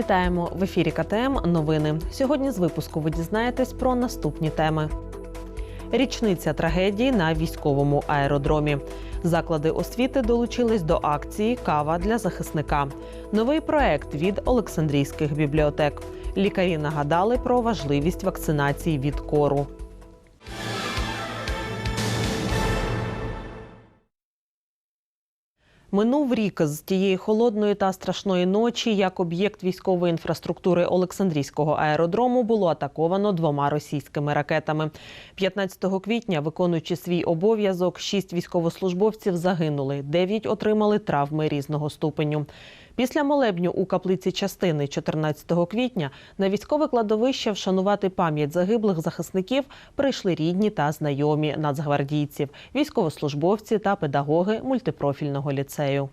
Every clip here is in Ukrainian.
Вітаємо в ефірі КТМ. Новини. Сьогодні з випуску ви дізнаєтесь про наступні теми. Річниця трагедії на військовому аеродромі. Заклади освіти долучились до акції Кава для захисника. Новий проект від Олександрійських бібліотек. Лікарі нагадали про важливість вакцинації від кору. Минув рік з тієї холодної та страшної ночі, як об'єкт військової інфраструктури Олександрійського аеродрому було атаковано двома російськими ракетами. 15 квітня, виконуючи свій обов'язок, шість військовослужбовців загинули, дев'ять отримали травми різного ступеню. Після молебню у каплиці частини 14 квітня на військове кладовище вшанувати пам'ять загиблих захисників прийшли рідні та знайомі нацгвардійців, військовослужбовці та педагоги мультипрофільного ліцею.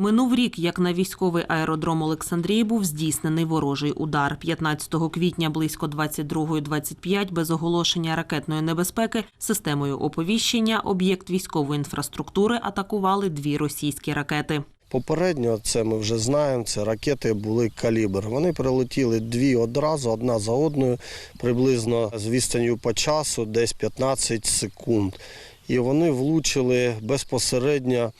Минув рік, як на військовий аеродром Олександрії був здійснений ворожий удар. 15 квітня близько 22.25 без оголошення ракетної небезпеки системою оповіщення об'єкт військової інфраструктури атакували дві російські ракети. Попередньо це ми вже знаємо. Це ракети були калібр. Вони прилетіли дві одразу, одна за одною, приблизно з відстанню по часу, десь 15 секунд. І вони влучили безпосередньо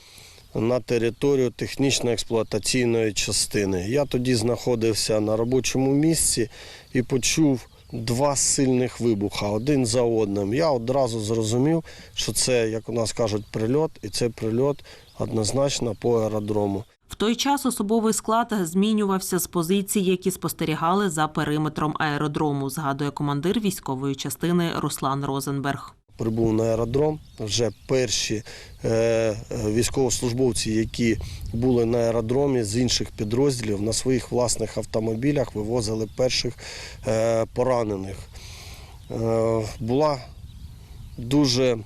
на територію технічно-експлуатаційної частини. Я тоді знаходився на робочому місці і почув два сильних вибуха один за одним. Я одразу зрозумів, що це, як у нас кажуть, прильот, і це прильот однозначно по аеродрому. В той час особовий склад змінювався з позицій, які спостерігали за периметром аеродрому, згадує командир військової частини Руслан Розенберг. Прибув на аеродром. Вже перші е, е, військовослужбовці, які були на аеродромі з інших підрозділів, на своїх власних автомобілях вивозили перших е, поранених. Була дуже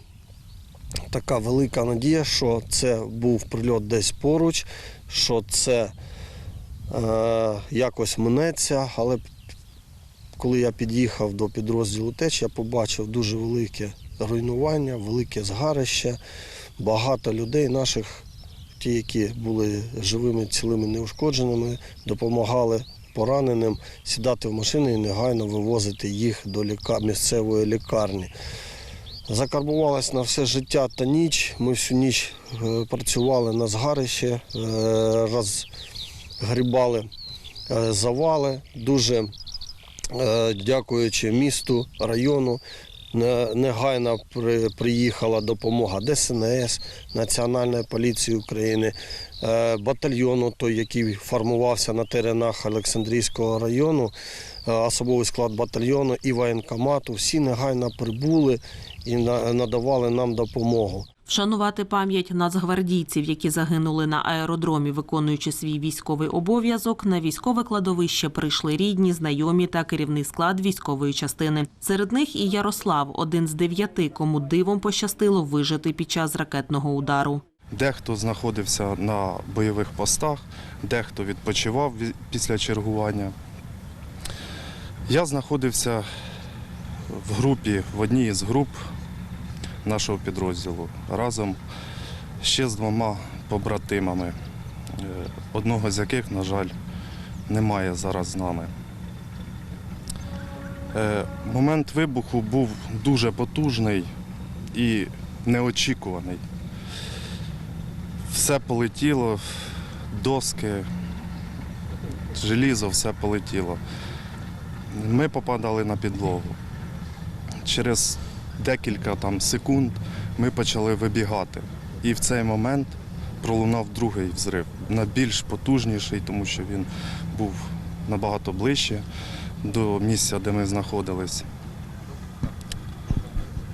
така велика надія, що це був прильот десь поруч, що це якось минеться, але коли я під'їхав до підрозділу ТЕЧ, я побачив дуже велике руйнування, велике згарище, багато людей наших, ті, які були живими, цілими, неушкодженими, допомагали пораненим сідати в машини і негайно вивозити їх до ліка... місцевої лікарні. Закарбувалась на все життя та ніч. Ми всю ніч е, працювали на згарище, е, розгрібали е, завали. Дуже дякуючи місту, району, негайно приїхала допомога ДСНС, Національної поліції України, е, батальйону, той, який формувався на теренах Олександрійського району, е, особовий склад батальйону і воєнкомату. Всі негайно прибули і надавали нам допомогу. Вшанувати пам'ять нацгвардійців, які загинули на аеродромі, виконуючи свій військовий обов'язок, на військове кладовище прийшли рідні, знайомі та керівний склад військової частини. Серед них і Ярослав, один з дев'яти, кому дивом пощастило вижити під час ракетного удару. Дехто знаходився на бойових постах, дехто відпочивав після чергування. Я знаходився в групі, в одній із груп нашого підрозділу разом ще з двома побратимами, е, одного з яких, на жаль, немає зараз з нами. Е, Момент вибуху був дуже потужний і неочікуваний. Все полетіло, доски, желізо, все полетіло. Ми попадали на підлогу. Через декілька там, секунд ми почали вибігати. І в цей момент пролунав другий взрив, на більш потужніший, тому що він був набагато ближче до місця, де ми знаходились.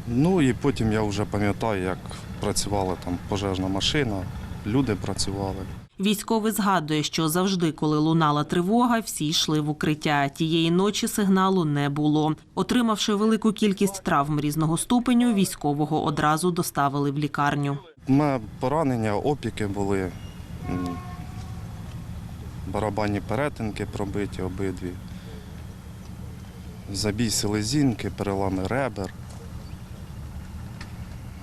Ну і потім я вже пам'ятаю, як працювала там пожежна машина, люди працювали. Військовий згадує, що завжди, коли лунала тривога, всі йшли в укриття. Тієї ночі сигналу не було. Отримавши велику кількість травм різного ступеню, військового одразу доставили в лікарню. Мене поранення, опіки були, барабанні перетинки пробиті обидві, забій селезінки, перелами ребер.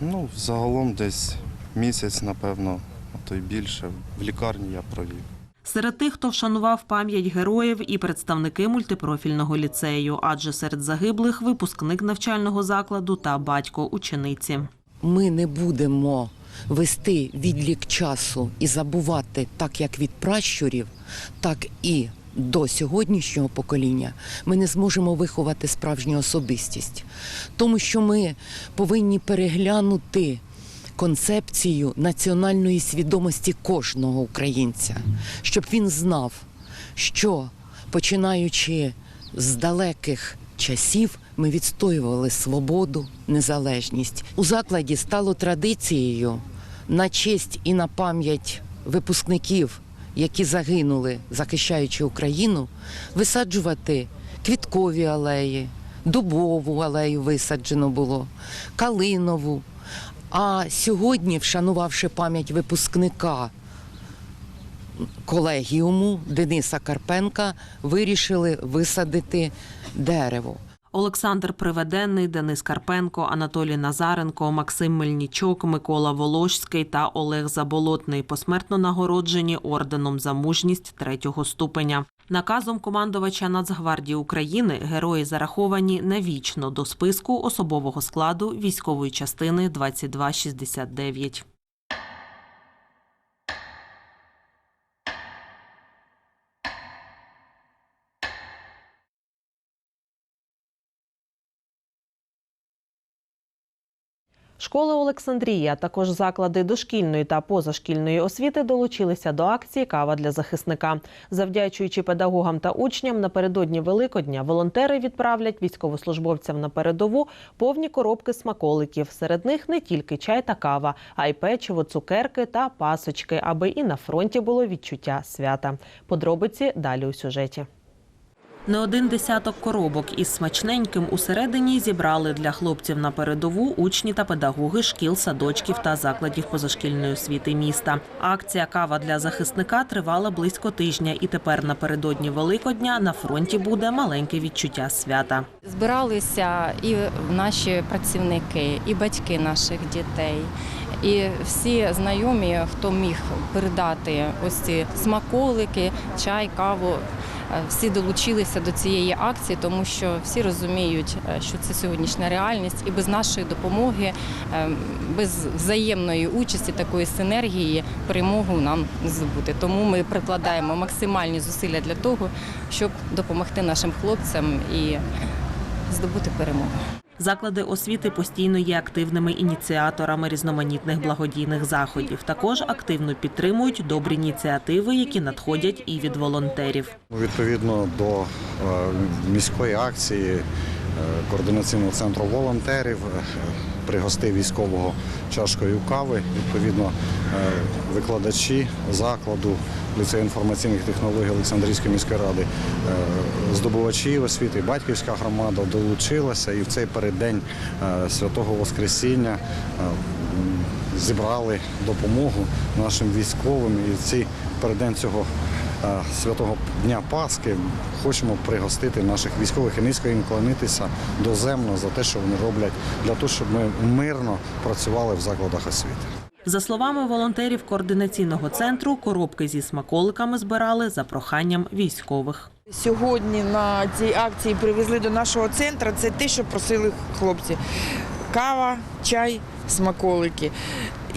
Ну, загалом десь місяць, напевно, то й більше. В лікарні я провів. Серед тих, хто вшанував пам'ять героїв, і представники мультипрофільного ліцею, адже серед загиблих випускник навчального закладу та батько учениці. ми не будемо вести відлік часу і забувати так, як від пращурів, так і до сьогоднішнього покоління ми не зможемо виховати справжню особистість, тому що ми повинні переглянути концепцію національної свідомості кожного українця, щоб він знав, що починаючи з далеких часів ми відстоювали свободу, незалежність. У закладі стало традицією на честь і на пам'ять випускників, які загинули, захищаючи Україну, висаджувати квіткові алеї, дубову алею висаджено було, калинову. А сьогодні, вшанувавши пам'ять випускника колегіуму Дениса Карпенка, вирішили висадити дерево. Олександр Приведенний, Денис Карпенко, Анатолій Назаренко, Максим Мельнічок, Микола Волошський та Олег Заболотний посмертно нагороджені орденом за мужність третього ступеня. Наказом командувача Нацгвардії України герої зараховані навічно до списку особового складу військової частини 2269. Школи Олександрія, також заклади дошкільної та позашкільної освіти долучилися до акції Кава для захисника. Завдячуючи педагогам та учням, напередодні Великодня волонтери відправлять військовослужбовцям на передову повні коробки смаколиків. Серед них не тільки чай та кава, а й печиво, цукерки та пасочки, аби і на фронті було відчуття свята. Подробиці далі у сюжеті. Не один десяток коробок із смачненьким усередині зібрали для хлопців на передову учні та педагоги шкіл, садочків та закладів позашкільної освіти міста. Акція Кава для захисника тривала близько тижня, і тепер напередодні Великодня на фронті буде маленьке відчуття свята. Збиралися і наші працівники, і батьки наших дітей, і всі знайомі, хто міг передати ось ці смаколики, чай, каву. Е, Всі долучилися до цієї акції, тому що всі розуміють, е, що це сьогоднішня реальність, і без нашої допомоги, е, без взаємної участі, такої синергії, перемогу нам не здобути. Тому ми прикладаємо максимальні зусилля для того, щоб допомогти нашим хлопцям і здобути перемогу. Заклади освіти постійно є активними ініціаторами різноманітних благодійних заходів. Також активно підтримують добрі ініціативи, які надходять і від волонтерів. Відповідно до е, міської акції координаційного центру волонтерів е, пригостив військового чашкою кави. Відповідно, е, викладачі закладу ліцею інформаційних технологій Олександрійської міської ради, е, здобувачі освіти, батьківська громада долучилася і в цей переддень святого Воскресіння зібрали допомогу нашим військовим. І в цей переддень цього святого дня Пасхи хочемо пригостити наших військових і низько їм клонитися доземно за те, що вони роблять для того, щоб ми мирно працювали в закладах освіти. За словами волонтерів координаційного центру, коробки зі смаколиками збирали за проханням військових. Сьогодні на цій акції привезли до нашого центру це те, що просили хлопці. Кава, чай, смаколики.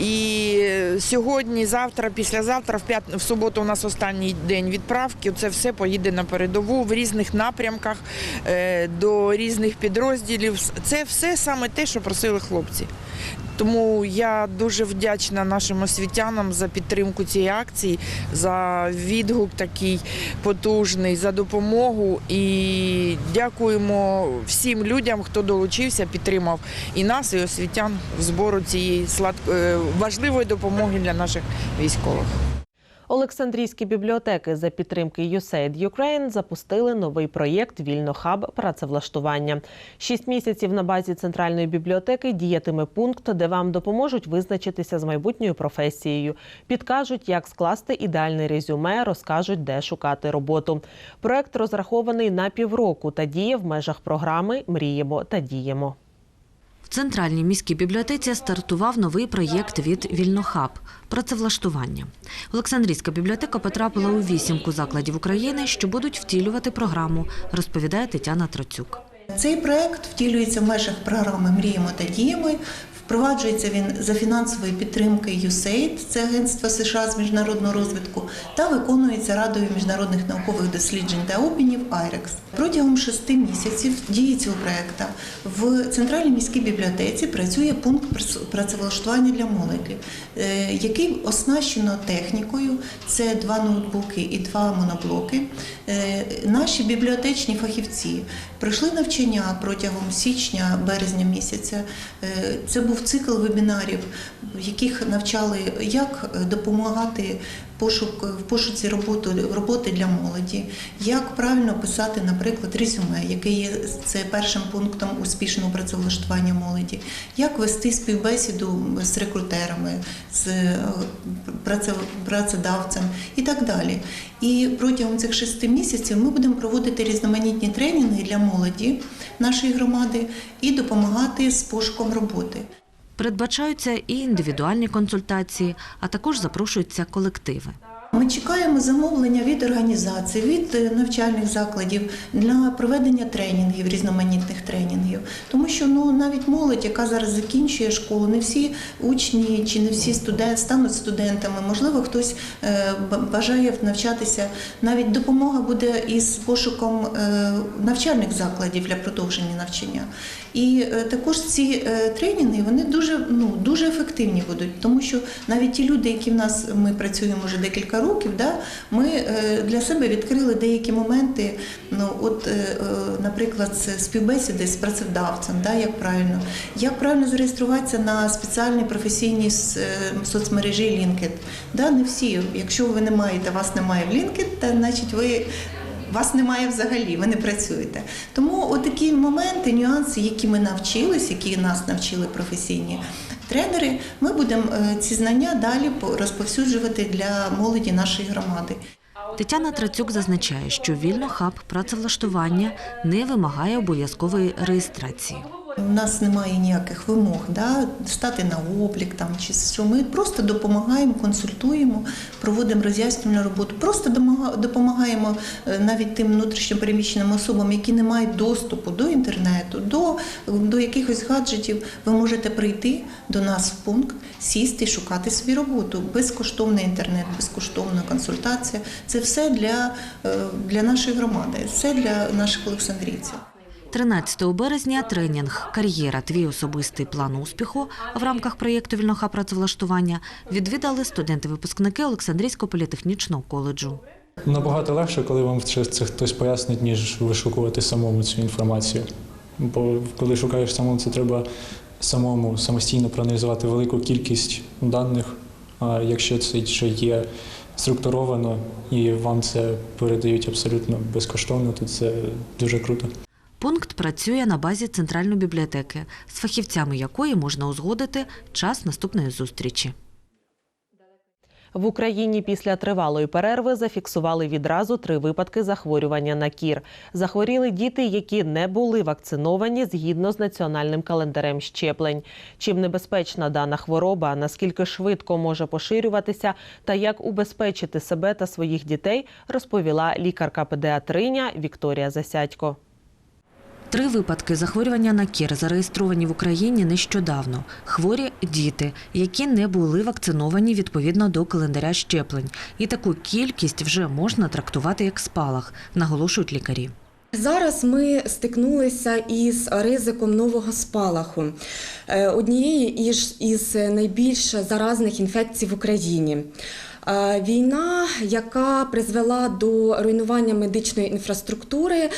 І сьогодні, завтра, післязавтра, в, п'ят... в суботу у нас останній день відправки. Це все поїде на передову в різних напрямках е, до різних підрозділів. Це все саме те, що просили хлопці. Тому я дуже вдячна нашим освітянам за підтримку цієї акції, за відгук такий потужний, за допомогу. І дякуємо всім людям, хто долучився, підтримав і нас, і освітян в збору цієї слад... е, важливої допомоги для наших військових. Олександрійські бібліотеки за підтримки USAID Ukraine запустили новий проєкт Вільнохаб працевлаштування. Шість місяців на базі центральної бібліотеки діятиме пункт, де вам допоможуть визначитися з майбутньою професією. Підкажуть, як скласти ідеальне резюме, розкажуть, де шукати роботу. Проект розрахований на півроку та діє в межах програми Мріємо та діємо. В центральній міській бібліотеці стартував новий проєкт від Вільнохаб працевлаштування. Олександрійська бібліотека потрапила у вісімку закладів України, що будуть втілювати програму, розповідає Тетяна Троцюк. Цей проект втілюється в межах програми Мріємо та діємо. Впроваджується він за фінансової підтримки USAID, це агентство США з міжнародного розвитку, та виконується Радою міжнародних наукових досліджень та обмінів IREX. Протягом шести місяців дії цього проекту в центральній міській бібліотеці працює пункт працевлаштування для молоді, е, який оснащено технікою. Це два ноутбуки і два моноблоки. Е, Наші бібліотечні фахівці пройшли навчання протягом січня-березня місяця. Е, Це був цикл вебінарів, в яких навчали, як допомагати пошук в пошуці роботи, роботи для молоді, як правильно писати, наприклад, резюме, яке є це першим пунктом успішного працевлаштування молоді, як вести співбесіду з рекрутерами, з е, праце- працедавцем і так далі. І протягом цих шести місяців ми будемо проводити різноманітні тренінги для молоді нашої громади і допомагати з пошуком роботи. Передбачаються і індивідуальні консультації, а також запрошуються колективи. Ми чекаємо замовлення від організацій, від е, навчальних закладів для проведення тренінгів, різноманітних тренінгів. Тому що ну навіть молодь, яка зараз закінчує школу, не всі учні чи не всі студенти стануть студентами. Можливо, хтось е, бажає навчатися. Навіть допомога буде із пошуком е, навчальних закладів для продовження навчання. І також ці тренінги вони дуже ну дуже ефективні будуть, тому що навіть ті люди, які в нас ми працюємо вже декілька років, да, ми е, для себе відкрили деякі моменти. Ну, от, е, е, наприклад, співбесіди з працевдавцем, да, як правильно, як правильно зареєструватися на спеціальній професійній соцмережі LinkedIn. Да, не всі, якщо ви не маєте, вас немає в LinkedIn, то значить ви вас немає взагалі, ви не працюєте. Тому отакі моменти, нюанси, які ми навчились, які нас навчили професійні тренери, ми будемо е, ці знання далі по- розповсюджувати для молоді нашої громади. Тетяна Трацюк зазначає, що вільнохаб працевлаштування не вимагає обов'язкової реєстрації. У нас немає ніяких вимог да, стати на облік там, чи що. Ми просто допомагаємо, консультуємо, проводимо роз'яснювальну роботу. Просто допомагаємо е, навіть тим внутрішньопереміщеним особам, які не мають доступу до інтернету, до, до якихось гаджетів. Ви можете прийти до нас в пункт, сісти шукати собі роботу. Безкоштовний інтернет, безкоштовна консультація. Це все для, е, для нашої громади, все для наших олександрійців. 13 березня тренінг Кар'єра. Твій особистий план успіху в рамках проєкту Вільноха працевлаштування відвідали студенти-випускники Олександрійського політехнічного коледжу. Набагато легше, коли вам це хтось пояснить, ніж вишукувати самому цю інформацію. Бо коли шукаєш самому, це треба самому самостійно проаналізувати велику кількість даних. А якщо це ще є структуровано і вам це передають абсолютно безкоштовно, то це дуже круто. Пункт працює на базі центральної бібліотеки, з фахівцями якої можна узгодити час наступної зустрічі. В Україні після тривалої перерви зафіксували відразу три випадки захворювання на кір. Захворіли діти, які не були вакциновані згідно з національним календарем щеплень. Чим небезпечна дана хвороба, наскільки швидко може поширюватися, та як убезпечити себе та своїх дітей, розповіла лікарка-педіатриня Вікторія Засядько. Три випадки захворювання на кір зареєстровані в Україні нещодавно. Хворі діти, які не були вакциновані відповідно до календаря щеплень. І таку кількість вже можна трактувати як спалах, наголошують лікарі. Зараз ми стикнулися із ризиком нового спалаху, е, однієї із, найбільш заразних інфекцій в Україні. Е, Війна, яка призвела до руйнування медичної інфраструктури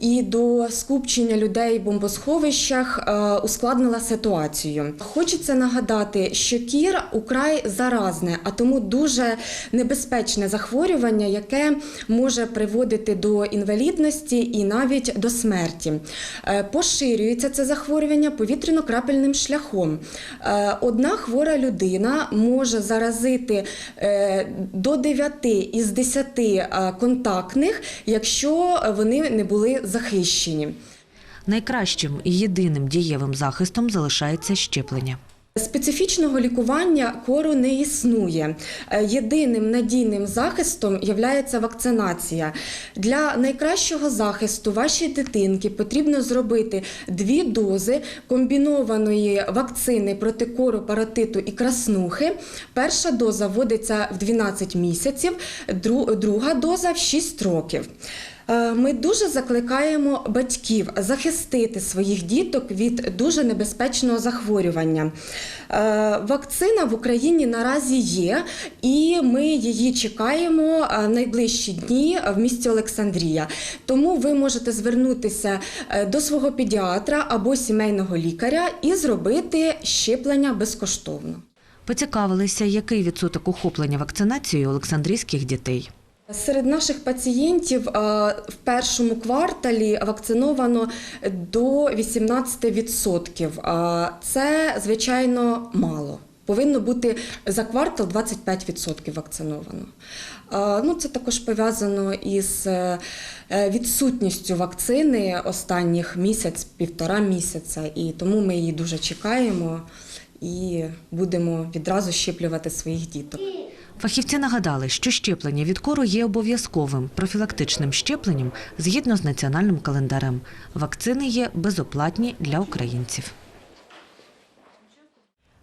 і до скупчення людей в бомбосховищах, е, ускладнила ситуацію. Хочеться нагадати, що кір украй заразне, а тому дуже небезпечне захворювання, яке може приводити до інвалідності і навіть до смерті. Е, Поширюється це захворювання повітряно-крапельним шляхом. Е, Одна хвора людина може заразити до 9 із 10 е, контактних, якщо вони не були захищені. Найкращим і єдиним дієвим захистом залишається щеплення. Специфічного лікування кору не існує. Е, Єдиним надійним захистом є вакцинація. Для найкращого захисту вашій дитинки потрібно зробити дві дози комбінованої вакцини проти кору, паротиту і краснухи. Перша доза вводиться в 12 місяців, друга доза в 6 років. Е, Ми дуже закликаємо батьків захистити своїх діток від дуже небезпечного захворювання. Е, Вакцина в Україні наразі є, і ми її чекаємо е, найближчі дні в місті Олександрія. Тому ви можете звернутися до свого педіатра або сімейного лікаря і зробити щеплення безкоштовно. Поцікавилися, який відсоток охоплення вакцинацією олександрійських дітей. Серед наших пацієнтів в першому кварталі вакциновано до 18%. Е, Це, звичайно, мало. Повинно бути за квартал 25% вакциновано. Ну, це також пов'язано із е, е, відсутністю вакцини останніх місяць, півтора місяця, і тому ми її дуже чекаємо і будемо відразу щеплювати своїх діток. Фахівці нагадали, що щеплення від кору є обов'язковим профілактичним щепленням згідно з національним календарем. Вакцини є безоплатні для українців.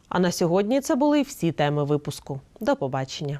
А на сьогодні це були всі теми випуску. До побачення.